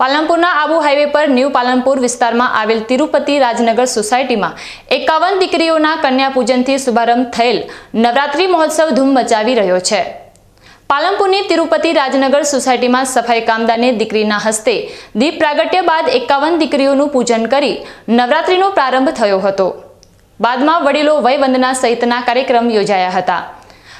પાલનપુરના Abu highway પર new Palanpur વિસ્તારમાં આવેલ તિરુપતિ રાજનગર સોસાયટીમાં એકાવન દીકરીઓના કન્યા પૂજનથી શુભારંભ થયેલ નવરાત્રી મહોત્સવ ધૂમ મચાવી રહ્યો છે. પાલનપુરની તિરુપતિ રાજનગર સોસાયટીમાં સફાઈ કામદારને દીકરીના હસ્તે દીપ પ્રાગટ્ય બાદ એકાવન દીકરીઓનું પૂજન કરી નવરાત્રિનો પ્રારંભ થયો હતો. બાદમાં વડીલો વયવંદના સહિતના કાર્યક્રમ યોજાયા હતા.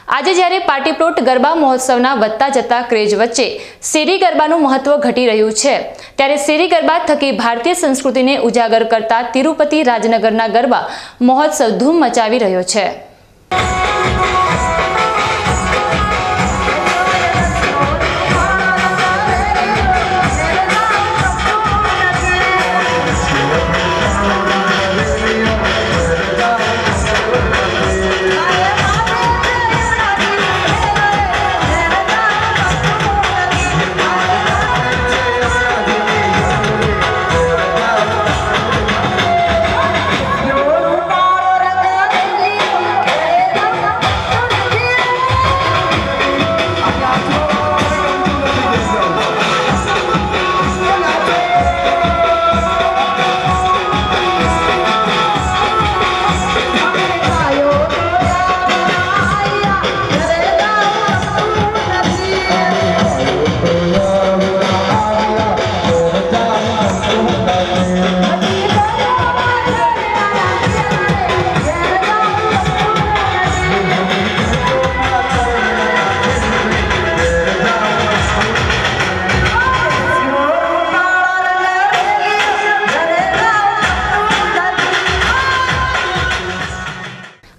આજે જ્યારે પાર્ટી પ્લોટ ગરબા મહોત્સવના વધતા જતા ક્રેઝ વચ્ચે શેરી ગરબાનું મહત્વ ઘટી રહ્યું છે, ત્યારે શેરી ગરબા થકી ભારતીય સંસ્કૃતિને ઉજાગર કરતા તિરુપતિ રાજનગરના ગરબા મહોત્સવ ધૂમ મચાવી રહ્યો છે.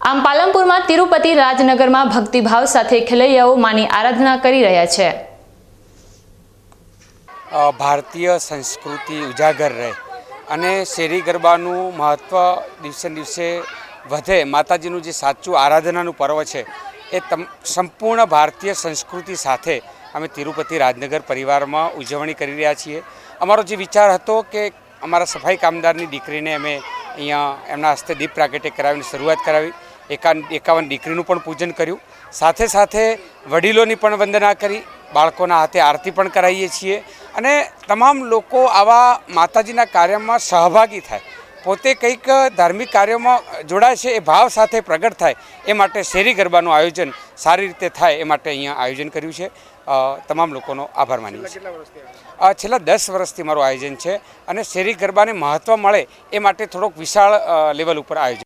આમ પાલનપુરમાં તિરુપતિ રાજનગરમાં ભક્તિભાવ સાથે ખેલૈયાઓ માની આરાધના કરી રહ્યા છે. ભારતીય સંસ્કૃતિ ઉજાગર રહે અને શેરી ગરબાનું મહત્ત્વ દિવસે દિવસે વધે. માતાજીનું જે સાચું આરાધનાનું પર્વ છે, એ તમ, સંપૂર્ણ ભારતીય સંસ્કૃતિ સાથે અમે તિરુપતિ રાજનગર પરિવારમાં ઉજવણી કરી રહ્યા છીએ. અમારો જે વિચાર હતો કે અમારા સફાઈ કામદારની દીકરીને અમે અહીંયા એમના હસ્તે દીપ પ્રાગટ્ય કરાવીને શરૂઆત કરાવી. એકાવન એકાવન દીકરીનું પણ પૂજન કર્યું. સાથે સાથે વડીલોની પણ વંદના કરી બાળકોના હાથે આરતી પણ કરાવીએ છીએ. અને તમામ લોકો આવા માતાજીના કાર્યમાં સહભાગી થાય. પોતે કંઈક ધાર્મિક કાર્યોમાં જોડાય છે એ ભાવ સાથે પ્રગટ થાય એ માટે શેરી ગરબાનું આયોજન સારી રીતે થાય એ માટે અહીંયા આયોજન કર્યું છે. તમામ લોકોનો આભાર માનીએ છીએ. છેલ્લા દસ વર્ષથી મારું આયોજન છે અને શેરી ગરબાને મહત્ત્વ મળે એ માટે થોડોક વિશાળ લેવલ ઉપર આયોજન